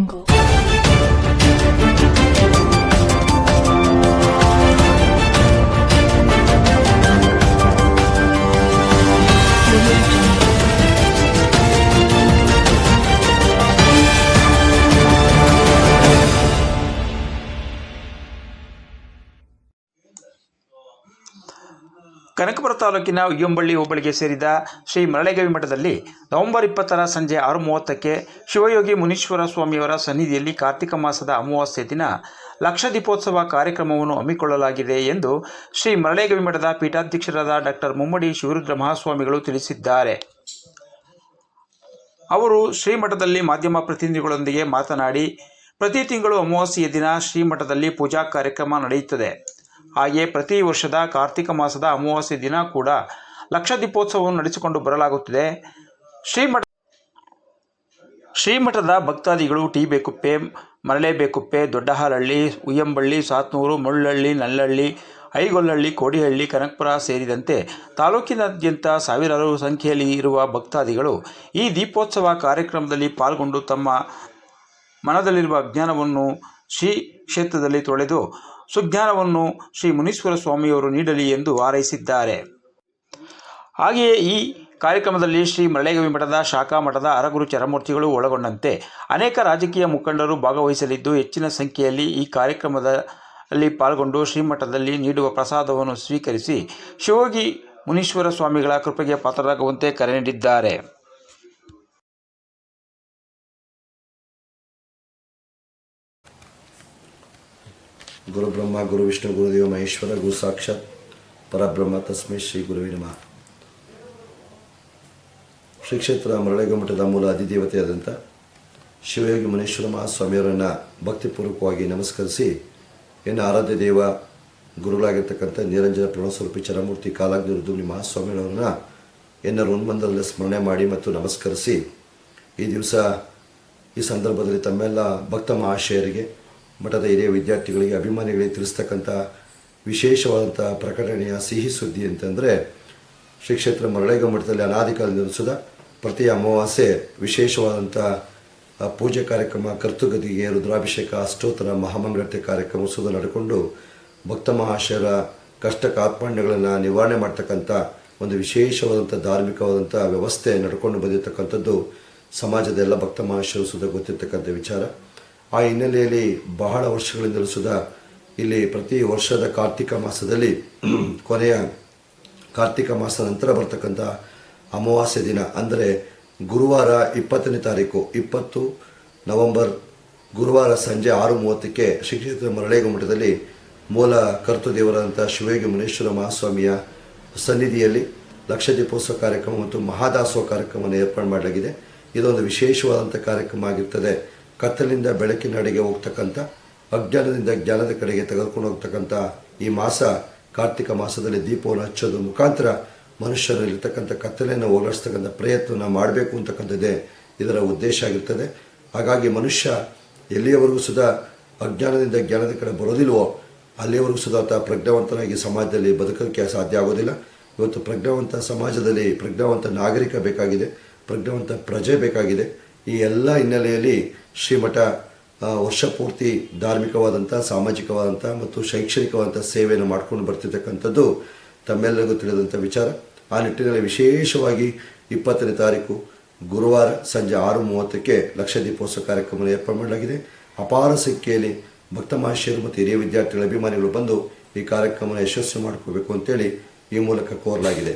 jungle Kanakapura ತಾಲೂಕಿನ ಉಯ್ಯಂಬಳ್ಳಿ ಹೋಬಳಿಗೆ ಸೇರಿದ ಶ್ರೀ ಮರಳೆಗವಿ ಮಠದಲ್ಲಿ ನವೆಂಬರ್ ಇಪ್ಪತ್ತರ ಸಂಜೆ ಆರು ಮೂವತ್ತಕ್ಕೆ ಶಿವಯೋಗಿ ಮುನೀಶ್ವರ ಸ್ವಾಮಿಯವರ ಸನ್ನಿಧಿಯಲ್ಲಿ ಕಾರ್ತಿಕ ಮಾಸದ ಅಮಾವಾಸ್ಯೆ ದಿನ ಲಕ್ಷ ದೀಪೋತ್ಸವ ಕಾರ್ಯಕ್ರಮವನ್ನು ಹಮ್ಮಿಕೊಳ್ಳಲಾಗಿದೆ ಎಂದು ಶ್ರೀ ಮರಳೆಗವಿ ಮಠದ ಪೀಠಾಧ್ಯಕ್ಷರಾದ ಡಾಕ್ಟರ್ ಮುಮ್ಮಡಿ ಶಿವರುದ್ರ ಮಹಾಸ್ವಾಮಿಗಳು ತಿಳಿಸಿದ್ದಾರೆ. ಅವರು ಶ್ರೀಮಠದಲ್ಲಿ ಮಾಧ್ಯಮ ಪ್ರತಿನಿಧಿಗಳೊಂದಿಗೆ ಮಾತನಾಡಿ, ಪ್ರತಿ ತಿಂಗಳು ಅಮಾವಾಸ್ಯೆಯ ದಿನ ಶ್ರೀಮಠದಲ್ಲಿ ಪೂಜಾ ಕಾರ್ಯಕ್ರಮ ನಡೆಯುತ್ತದೆ. ಹಾಗೆಯೇ ಪ್ರತಿ ವರ್ಷದ ಕಾರ್ತಿಕ ಮಾಸದ ಅಮಾವಾಸ್ಯೆ ದಿನ ಕೂಡ ಲಕ್ಷ ದೀಪೋತ್ಸವವನ್ನು ನಡೆಸಿಕೊಂಡು ಬರಲಾಗುತ್ತಿದೆ. ಶ್ರೀಮಠ ಶ್ರೀಮಠದ ಭಕ್ತಾದಿಗಳು ಟಿ ಬೇಕುಪ್ಪೆ, ಮರಳೆ ಬೇಕುಪ್ಪೆ ದೊಡ್ಡಹಾಲಹಳ್ಳಿ ಉಯ್ಯಂಬಳ್ಳಿ, ಸಾತ್ನೂರು ಮುಳ್ಳಹಳ್ಳಿ ನಲ್ಲಹಳ್ಳಿ ಐಗೊಲ್ಲಹಳ್ಳಿ ಕೋಡಿಹಳ್ಳಿ, ಕನಕಪುರ ಸೇರಿದಂತೆ ತಾಲೂಕಿನಾದ್ಯಂತ ಸಾವಿರಾರು ಸಂಖ್ಯೆಯಲ್ಲಿ ಇರುವ ಭಕ್ತಾದಿಗಳು ಈ ದೀಪೋತ್ಸವ ಕಾರ್ಯಕ್ರಮದಲ್ಲಿ ಪಾಲ್ಗೊಂಡು ತಮ್ಮ ಮನದಲ್ಲಿರುವ ಅಜ್ಞಾನವನ್ನು ಶ್ರೀ ಕ್ಷೇತ್ರದಲ್ಲಿ ತೊಳೆದು ಸುಜ್ಞಾನವನ್ನು ಶ್ರೀ ಮುನೀಶ್ವರ ಸ್ವಾಮಿಯವರು ನೀಡಲಿ ಎಂದು ಹಾರೈಸಿದ್ದಾರೆ. ಹಾಗೆಯೇ ಈ ಕಾರ್ಯಕ್ರಮದಲ್ಲಿ ಶ್ರೀ ಮರಳೆಗವಿ ಮಠದ ಶಾಖಾ ಮಠದ ಅರಗುರು ಚರಮೂರ್ತಿಗಳು ಒಳಗೊಂಡಂತೆ ಅನೇಕ ರಾಜಕೀಯ ಮುಖಂಡರು ಭಾಗವಹಿಸಲಿದ್ದು ಹೆಚ್ಚಿನ ಸಂಖ್ಯೆಯಲ್ಲಿ ಈ ಕಾರ್ಯಕ್ರಮದಲ್ಲಿ ಪಾಲ್ಗೊಂಡು ಶ್ರೀಮಠದಲ್ಲಿ ನೀಡುವ ಪ್ರಸಾದವನ್ನು ಸ್ವೀಕರಿಸಿ ಶಿವೋಗಿ ಮುನೀಶ್ವರ ಸ್ವಾಮಿಗಳ ಕೃಪೆಗೆ ಪಾತ್ರರಾಗುವಂತೆ ಕರೆ ನೀಡಿದ್ದಾರೆ. ಗುರು ಬ್ರಹ್ಮ ಗುರು ವಿಷ್ಣು ಗುರುದೇವ ಮಹೇಶ್ವರ, ಗುರು ಸಾಕ್ಷಾತ್, ಪರಬ್ರಹ್ಮ, ತಸ್ಮೈ ಶ್ರೀ ಗುರುವೇ ನಮಃ. ಶ್ರೀ ಕ್ಷೇತ್ರ ಮರಳೆಗಮಠದ ಮೂಲ ಅಧಿದೇವತೆಯಾದಂಥ ಶಿವಯೋಗಿ ಮುನೇಶ್ವರ ಮಹಾಸ್ವಾಮಿಯವರನ್ನು ಭಕ್ತಿಪೂರ್ವಕವಾಗಿ ನಮಸ್ಕರಿಸಿ, ಎನ್ನ ಆರಾಧ್ಯ ದೇವ ಗುರುಗಳಾಗಿರ್ತಕ್ಕಂಥ ನಿರಂಜನ ಪ್ರಣಸ್ವರೂಪಿ ಚರಮೂರ್ತಿ ಕಾಲಾಗ್ನಿ ರುದ್ರುನಿ ಮಹಾಸ್ವಾಮಿಯವರನ್ನ ಎನ್ನ ಋನ್ಮಂದರಲ್ಲಿ ಸ್ಮರಣೆ ಮಾಡಿ ಮತ್ತು ನಮಸ್ಕರಿಸಿ, ಈ ದಿವಸ ಈ ಸಂದರ್ಭದಲ್ಲಿ ತಮ್ಮೆಲ್ಲ ಭಕ್ತ ಮಹಾಶಯರಿಗೆ ಮಠದ ಹಿರಿಯ ವಿದ್ಯಾರ್ಥಿಗಳಿಗೆ ಅಭಿಮಾನಿಗಳಿಗೆ ತಿಳಿಸ್ತಕ್ಕಂಥ ವಿಶೇಷವಾದಂಥ ಪ್ರಕಟಣೆಯ ಸಿಹಿ ಸುದ್ದಿ ಅಂತಂದರೆ ಶ್ರೀ ಕ್ಷೇತ್ರ ಮರಳೇಗ ಮಠದಲ್ಲಿ ಸುದ ಪ್ರತಿ ಅಮಾವಾಸ್ಯೆ ವಿಶೇಷವಾದಂಥ ಪೂಜೆ ಕಾರ್ಯಕ್ರಮ, ಕರ್ತುಗತಿಗೆ ರುದ್ರಾಭಿಷೇಕ, ಅಷ್ಟೋತ್ತರ ಮಹಾಮಂಗಳತೆ ಕಾರ್ಯಕ್ರಮ ಸುದ ನಡ್ಕೊಂಡು ಭಕ್ತ ಮಹಾಶಯರ ಕಷ್ಟ ಕಾರ್ಪಣ್ಯಗಳನ್ನು ನಿವಾರಣೆ ಮಾಡ್ತಕ್ಕಂಥ ಒಂದು ವಿಶೇಷವಾದಂಥ ಧಾರ್ಮಿಕವಾದಂಥ ವ್ಯವಸ್ಥೆ ನಡ್ಕೊಂಡು ಬಂದಿರತಕ್ಕಂಥದ್ದು ಸಮಾಜದ ಎಲ್ಲ ಭಕ್ತ ಮಹಾಶಯರು ಸುದ ಗೊತ್ತಿರ್ತಕ್ಕಂಥ ವಿಚಾರ. ಆ ಹಿನ್ನೆಲೆಯಲ್ಲಿ ಬಹಳ ವರ್ಷಗಳಿಂದಲೂ ಸುಧಾ ಇಲ್ಲಿ ಪ್ರತಿ ವರ್ಷದ ಕಾರ್ತಿಕ ಮಾಸದಲ್ಲಿ ಕೊನೆಯ ಕಾರ್ತಿಕ ಮಾಸ ನಂತರ ಬರ್ತಕ್ಕಂಥ ಅಮಾವಾಸ್ಯೆ ದಿನ, ಅಂದರೆ ಗುರುವಾರ ಇಪ್ಪತ್ತನೇ ತಾರೀಕು, ಇಪ್ಪತ್ತು ನವೆಂಬರ್ ಗುರುವಾರ ಸಂಜೆ ಆರು ಮೂವತ್ತಕ್ಕೆ ಶ್ರೀ ಕ್ಷೇತ್ರ ಮರಳೇಗ ಮಠದಲ್ಲಿ ಮೂಲ ಕರ್ತೃದೇವರಾದಂಥ ಶಿವಯೋಗಿ ಮುನೇಶ್ವರ ಮಹಾಸ್ವಾಮಿಯ ಸನ್ನಿಧಿಯಲ್ಲಿ ಲಕ್ಷ ದೀಪೋತ್ಸವ ಕಾರ್ಯಕ್ರಮ ಮತ್ತು ಮಹಾದಾಸೋಹ ಕಾರ್ಯಕ್ರಮವನ್ನು ಏರ್ಪಾಡು ಮಾಡಲಾಗಿದೆ. ಇದೊಂದು ವಿಶೇಷವಾದಂಥ ಕಾರ್ಯಕ್ರಮ ಆಗಿರ್ತದೆ. ಕತ್ತಲಿಂದ ಬೆಳಕಿನಡೆಗೆ ಹೋಗ್ತಕ್ಕಂಥ, ಅಜ್ಞಾನದಿಂದ ಜ್ಞಾನದ ಕಡೆಗೆ ತೆಗೆದುಕೊಂಡು ಹೋಗ್ತಕ್ಕಂಥ ಈ ಮಾಸ, ಕಾರ್ತಿಕ ಮಾಸದಲ್ಲಿ ದೀಪವನ್ನು ಹಚ್ಚೋದ್ರ ಮುಖಾಂತರ ಮನುಷ್ಯರಲ್ಲಿರ್ತಕ್ಕಂಥ ಕತ್ತಲೆಯನ್ನು ಹೋಗಲಾಡಿಸ್ತಕ್ಕಂಥ ಪ್ರಯತ್ನವನ್ನು ಮಾಡಬೇಕು ಅಂತಕ್ಕಂಥದ್ದೇ ಇದರ ಉದ್ದೇಶ ಆಗಿರ್ತದೆ. ಹಾಗಾಗಿ ಮನುಷ್ಯ ಎಲ್ಲಿಯವರೆಗೂ ಸುಧಾ ಅಜ್ಞಾನದಿಂದ ಜ್ಞಾನದ ಕಡೆ ಬರೋದಿಲ್ವೋ ಅಲ್ಲಿಯವರೆಗೂ ಸುಧಾ ಪ್ರಜ್ಞಾವಂತನಾಗಿ ಸಮಾಜದಲ್ಲಿ ಬದುಕೋಕ್ಕೆ ಸಾಧ್ಯ ಆಗೋದಿಲ್ಲ. ಇವತ್ತು ಪ್ರಜ್ಞಾವಂತ ಸಮಾಜದಲ್ಲಿ ಪ್ರಜ್ಞಾವಂತ ನಾಗರಿಕ ಬೇಕಾಗಿದೆ, ಪ್ರಜ್ಞಾವಂತ ಪ್ರಜೆ ಬೇಕಾಗಿದೆ. ಈ ಎಲ್ಲ ಹಿನ್ನೆಲೆಯಲ್ಲಿ ಶ್ರೀಮಠ ವರ್ಷಪೂರ್ತಿ ವರ್ಷ ಪೂರ್ತಿ ಧಾರ್ಮಿಕವಾದಂಥ, ಸಾಮಾಜಿಕವಾದಂಥ ಮತ್ತು ಶೈಕ್ಷಣಿಕವಾದಂಥ ಸೇವೆಯನ್ನು ಮಾಡ್ಕೊಂಡು ಬರ್ತಿರ್ತಕ್ಕಂಥದ್ದು ತಮ್ಮೆಲ್ಲರಿಗೂ ತಿಳಿದಂಥ ವಿಚಾರ. ಆ ನಿಟ್ಟಿನಲ್ಲಿ ವಿಶೇಷವಾಗಿ ಇಪ್ಪತ್ತನೇ ತಾರೀಕು ಗುರುವಾರ ಸಂಜೆ ಆರು ಮೂವತ್ತಕ್ಕೆ ಲಕ್ಷ ದೀಪೋತ್ಸವ ಕಾರ್ಯಕ್ರಮ ಏರ್ಪಾಡು ಮಾಡಲಾಗಿದೆ. ಅಪಾರ ಸಂಖ್ಯೆಯಲ್ಲಿ ಭಕ್ತ ಮಹಾಶಯರು ಮತ್ತು ಹಿರಿಯ ವಿದ್ಯಾರ್ಥಿಗಳ ಅಭಿಮಾನಿಗಳು ಬಂದು ಈ ಕಾರ್ಯಕ್ರಮನ ಯಶಸ್ವಿ ಮಾಡ್ಕೋಬೇಕು ಅಂತೇಳಿ ಈ ಮೂಲಕ ಕೋರಲಾಗಿದೆ.